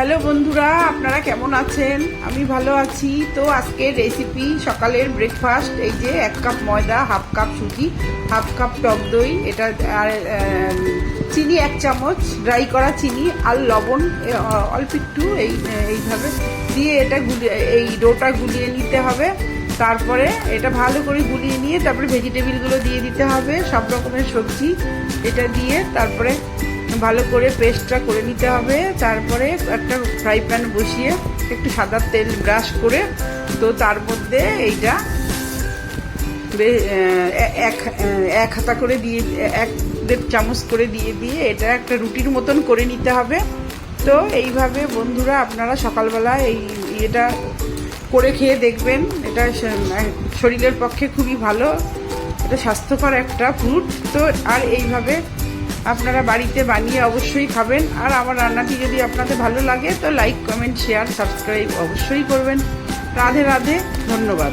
Hello বন্ধুরা, আপনারা কেমন আছেন? আমি ভালো আছি। তো আজকের রেসিপি সকালের ব্রেকফাস্ট এই যে এক কাপ ময়দা হাফ কাপ সুজি হাফ কাপ টক দই, এটা আর চিনি এক চামচ ড্রাই করা চিনি আর লবণ অল্প একটু এই, এইভাবে দিয়ে এটা এই ডোটা গুলিয়ে নিতে হবে। তারপরে এটা ভালো করে গুলিয়ে নিয়ে তারপরে ভেজিটেবিলগুলো দিয়ে দিতে হবে, সব রকমের সবজি এটা দিয়ে। তারপরে ভালো করে পেস্টটা করে নিতে হবে। তারপরে একটা ফ্রাই প্যান বসিয়ে একটু সাদা তেল ব্রাশ করে তো তার মধ্যে এইটা এক এক হাতা করে দিয়ে, এক দেড় চামচ করে দিয়ে দিয়ে এটা একটা রুটির মতন করে নিতে হবে। তো এইভাবে বন্ধুরা আপনারা সকালবেলা এই এটা করে খেয়ে দেখবেন। এটা শরীরের পক্ষে খুবই ভালো। এটা স্বাস্থ্যকর একটা ফ্রুট তো আর এইভাবে আপনারা বাড়িতে বানিয়ে অবশ্যই খাবেন। আর আমার রান্নাটি যদি আপনাদের ভালো লাগে, তো লাইক কমেন্ট শেয়ার সাবস্ক্রাইব অবশ্যই করবেন। রাধে রাধে, ধন্যবাদ।